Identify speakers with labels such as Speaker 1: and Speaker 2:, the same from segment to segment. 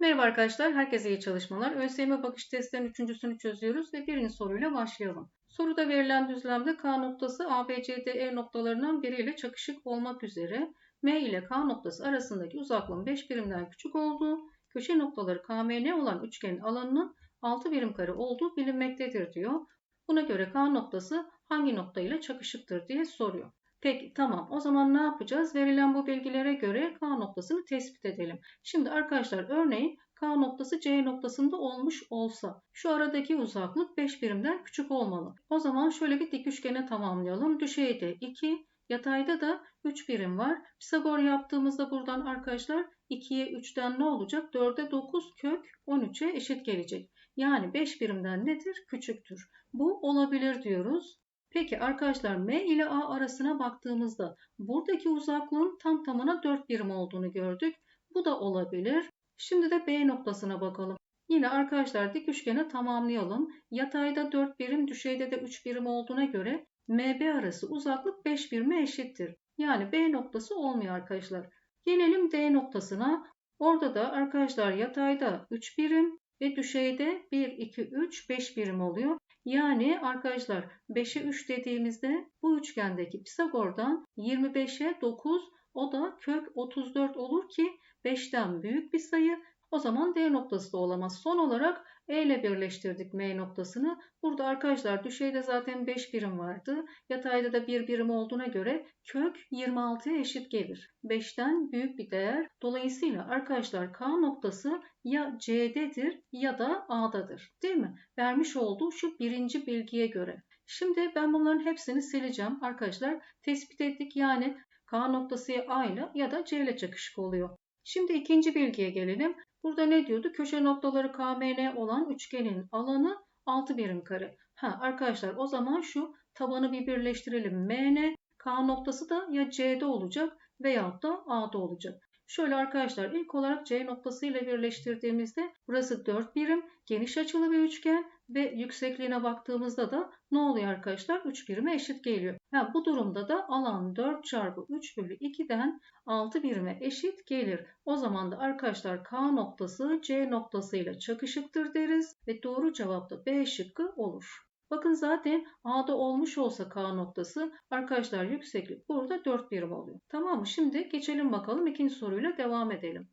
Speaker 1: Merhaba arkadaşlar, herkese iyi çalışmalar. ÖSYM bakış testlerinin üçüncüsünü çözüyoruz ve birinci soruyla başlayalım. Soruda verilen düzlemde K noktası A, B, C, D, E noktalarından biriyle çakışık olmak üzere M ile K noktası arasındaki uzaklığın 5 birimden küçük olduğu, köşe noktaları KMN olan üçgenin alanının 6 birim kare olduğu bilinmektedir diyor. Buna göre K noktası hangi nokta ile çakışıktır diye soruyor. Peki tamam o zaman ne yapacağız? Verilen bu bilgilere göre K noktasını tespit edelim. Şimdi arkadaşlar örneğin K noktası C noktasında olmuş olsa şu aradaki uzaklık 5 birimden küçük olmalı. O zaman şöyle bir dik üçgene tamamlayalım. Düşeyde 2, yatayda da 3 birim var. Pisagor yaptığımızda buradan arkadaşlar 2'ye 3'ten ne olacak? 4'e 9 kök 13'e eşit gelecek. Yani 5 birimden nedir? Küçüktür. Bu olabilir diyoruz. Peki arkadaşlar M ile A arasına baktığımızda buradaki uzaklığın tam tamına 4 birim olduğunu gördük. Bu da olabilir. Şimdi de B noktasına bakalım. Yine arkadaşlar dik üçgeni tamamlayalım. Yatayda 4 birim, düşeyde de 3 birim olduğuna göre MB arası uzaklık 5 birime eşittir. Yani B noktası olmuyor arkadaşlar. Gelelim D noktasına. Orada da arkadaşlar yatayda 3 birim ve düşeyde 1, 2, 3, 5 birim oluyor. Yani arkadaşlar 5'e 3 dediğimizde bu üçgendeki Pisagor'dan 25'e 9 o da kök 34 olur ki 5'ten büyük bir sayı. O zaman D noktası da olamaz. Son olarak E ile birleştirdik M noktasını. Burada arkadaşlar düşeyde zaten 5 birim vardı. Yatayda da 1 birim olduğuna göre kök 26'ya eşit gelir. 5'ten büyük bir değer. Dolayısıyla arkadaşlar K noktası ya C'dedir ya da A'dadır. Değil mi? Vermiş olduğu şu birinci bilgiye göre. Şimdi ben bunların hepsini sileceğim. Arkadaşlar tespit ettik yani K noktası A ile ya da C ile çakışık oluyor. Şimdi ikinci bilgiye gelelim. Burada ne diyordu? Köşe noktaları KMN olan üçgenin alanı 6 birim kare. Ha arkadaşlar o zaman şu tabanı bir birleştirelim. MN K noktası da ya C'de olacak veyahut da A'da olacak. Şöyle arkadaşlar ilk olarak C noktası ile birleştirdiğimizde burası 4 birim geniş açılı bir üçgen ve yüksekliğine baktığımızda da ne oluyor arkadaşlar? 3 birime eşit geliyor. Yani bu durumda da alan 4 çarpı 3 bölü 2'den 6 birime eşit gelir. O zaman da arkadaşlar K noktası C noktası ile çakışıktır deriz ve doğru cevap da B şıkkı olur. Bakın zaten A'da olmuş olsa K noktası arkadaşlar yükseklik burada 4 birim oluyor. Tamam mı? Şimdi geçelim bakalım ikinci soruyla devam edelim.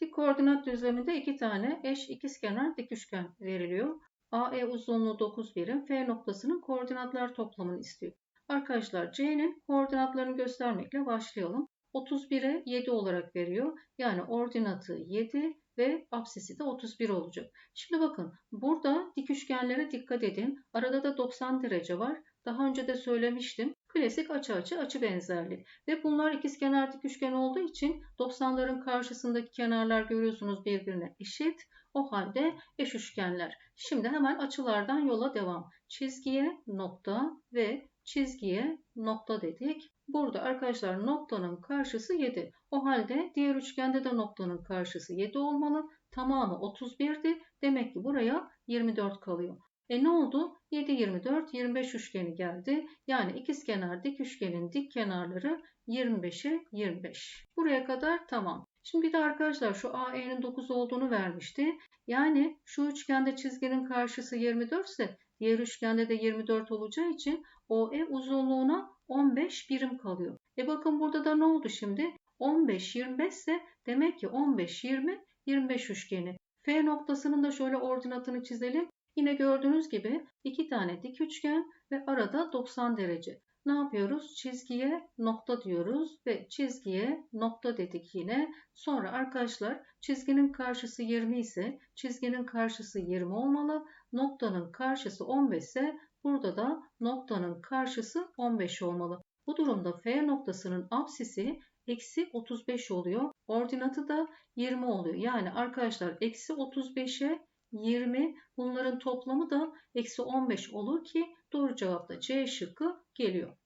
Speaker 1: Dik koordinat düzleminde iki tane eş ikizkenar dik üçgen veriliyor. AE uzunluğu 9 birim, F noktasının koordinatlar toplamını istiyor. Arkadaşlar C'nin koordinatlarını göstermekle başlayalım. 31'e 7 olarak veriyor. Yani ordinatı 7 ve apsisi de 31 olacak. Şimdi bakın burada dik üçgenlere dikkat edin. Arada da 90 derece var. Daha önce de söylemiştim. Klasik açı açı açı benzerliği. Ve bunlar ikizkenar dik üçgen olduğu için 90'ların karşısındaki kenarlar görüyorsunuz birbirine eşit. O halde eş üçgenler. Şimdi hemen açılardan yola devam. Çizgiye nokta ve çizgiye nokta dedik. Burada arkadaşlar noktanın karşısı 7. O halde diğer üçgende de noktanın karşısı 7 olmalı. Tamamı 31'di. Demek ki buraya 24 kalıyor. E ne oldu? 7, 24, 25 üçgeni geldi. Yani ikizkenar dik üçgenin dik kenarları 25'e 25. Buraya kadar tamam. Şimdi bir de arkadaşlar şu AE'nin 9 olduğunu vermişti. Yani şu üçgende çizginin karşısı 24 ise diğer üçgende de 24 olacağı için OE uzunluğuna 15 birim kalıyor. E bakın burada da ne oldu şimdi? 15 25 ise demek ki 15 20 25 üçgeni. F noktasının da şöyle ordinatını çizelim. Yine gördüğünüz gibi iki tane dik üçgen ve arada 90 derece. Ne yapıyoruz? Çizgiye nokta diyoruz ve çizgiye nokta dedik yine. Sonra arkadaşlar çizginin karşısı 20 ise çizginin karşısı 20 olmalı. Noktanın karşısı 15 ise burada da noktanın karşısı 15 olmalı. Bu durumda F noktasının apsisi eksi 35 oluyor. Ordinatı da 20 oluyor. Yani arkadaşlar eksi 35'e 20 bunların toplamı da eksi 15 olur ki doğru cevap da C şıkkı geliyor.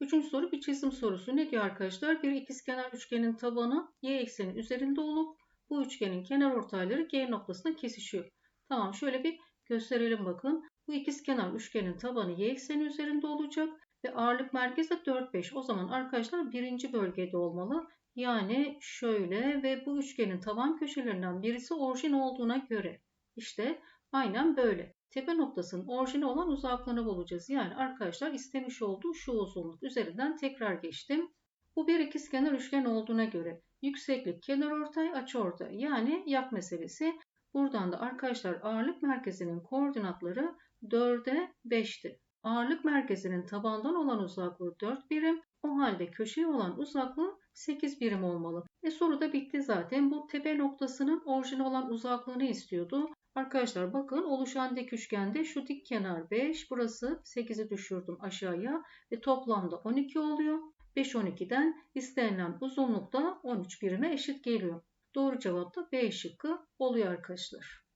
Speaker 1: Üçüncü soru bir çizim sorusu. Ne diyor arkadaşlar? Bir ikizkenar üçgenin tabanı y ekseni üzerinde olup bu üçgenin kenar ortayları G noktasına kesişiyor. Tamam şöyle bir gösterelim bakın. Bu ikizkenar üçgenin tabanı y ekseni üzerinde olacak ve ağırlık merkezi de 4 5. O zaman arkadaşlar birinci bölgede olmalı. Yani şöyle ve bu üçgenin taban köşelerinden birisi orijin olduğuna göre işte aynen böyle. Tepe noktasının orijini olan uzaklığını bulacağız. Yani arkadaşlar istemiş olduğu şu uzunluk üzerinden tekrar geçtim. Bu bir ikizkenar üçgen olduğuna göre yükseklik kenarortay açıortay yani yak meselesi. Buradan da arkadaşlar ağırlık merkezinin koordinatları 4'e 5'ti. Ağırlık merkezinin tabandan olan uzaklığı 4 birim. O halde köşeye olan uzaklığı 8 birim olmalı. E soru da bitti zaten. Bu tepe noktasının orijin olan uzaklığını istiyordu. Arkadaşlar bakın oluşan dik üçgende şu dik kenar 5. Burası 8'i düşürdüm aşağıya. Ve toplamda 12 oluyor. 5 12'den istenilen uzunluk da 13 birime eşit geliyor. Doğru cevap da B şıkkı oluyor arkadaşlar.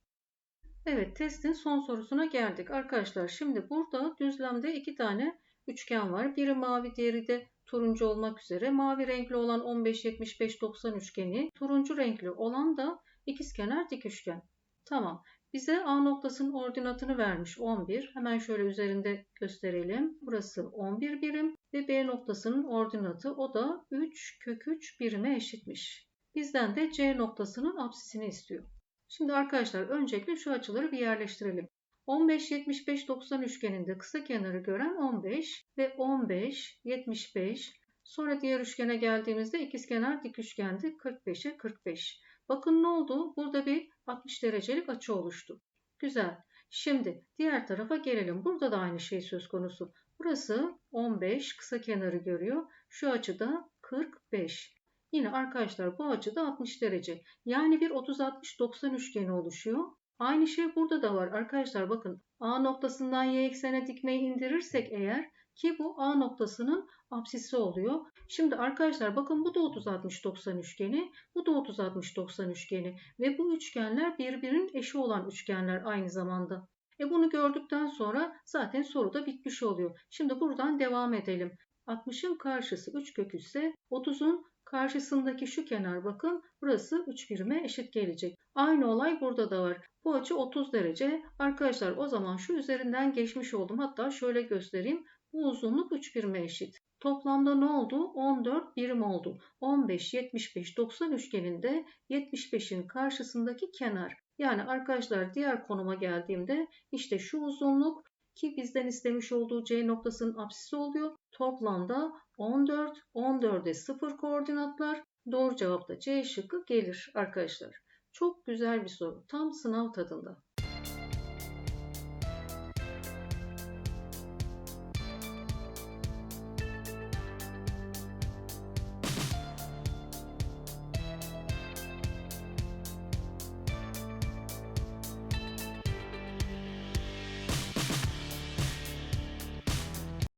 Speaker 1: Evet testin son sorusuna geldik. Arkadaşlar şimdi burada düzlemde iki tane üçgen var. Biri mavi diğeri de turuncu olmak üzere. Mavi renkli olan 15 75 90 üçgeni, turuncu renkli olan da ikizkenar dik üçgen. Tamam. Bize A noktasının ordinatını vermiş 11. Hemen şöyle üzerinde gösterelim. Burası 11 birim ve B noktasının ordinatı o da 3 kök 3 birime eşitmiş. Bizden de C noktasının apsisini istiyor. Şimdi arkadaşlar öncelikle şu açıları bir yerleştirelim. 15, 75, 90 üçgeninde kısa kenarı gören 15 ve 15, 75. Sonra diğer üçgene geldiğimizde ikizkenar dik üçgendi 45'e 45. Bakın ne oldu? Burada bir 60 derecelik açı oluştu. Güzel. Şimdi diğer tarafa gelelim. Burada da aynı şey söz konusu. Burası 15 kısa kenarı görüyor. Şu açıda 45. Yine arkadaşlar bu açıda 60 derece. Yani bir 30-60-90 üçgeni oluşuyor. Aynı şey burada da var. Arkadaşlar bakın A noktasından Y eksene dikmeyi indirirsek eğer ki bu A noktasının apsisi oluyor. Şimdi arkadaşlar bakın bu da 30-60-90 üçgeni, bu da 30-60-90 üçgeni ve bu üçgenler birbirinin eşi olan üçgenler aynı zamanda. E bunu gördükten sonra zaten soru da bitmiş oluyor. Şimdi buradan devam edelim. 60'ın karşısı 3 kök ise 30'un karşısındaki şu kenar bakın burası 3 birime eşit gelecek. Aynı olay burada da var. Bu açı 30 derece. Arkadaşlar o zaman şu üzerinden geçmiş oldum. Hatta şöyle göstereyim. Bu uzunluk 3 birime eşit. Toplamda ne oldu? 14 birim oldu. 15, 75, 90 üçgeninde 75'in karşısındaki kenar. Yani arkadaşlar diğer konuma geldiğimde işte şu uzunluk ki bizden istemiş olduğu C noktasının apsisi oluyor. Toplamda 14, 14'e 0 koordinatlar. Doğru cevap da C şıkkı gelir arkadaşlar. Çok güzel bir soru. Tam sınav tadında.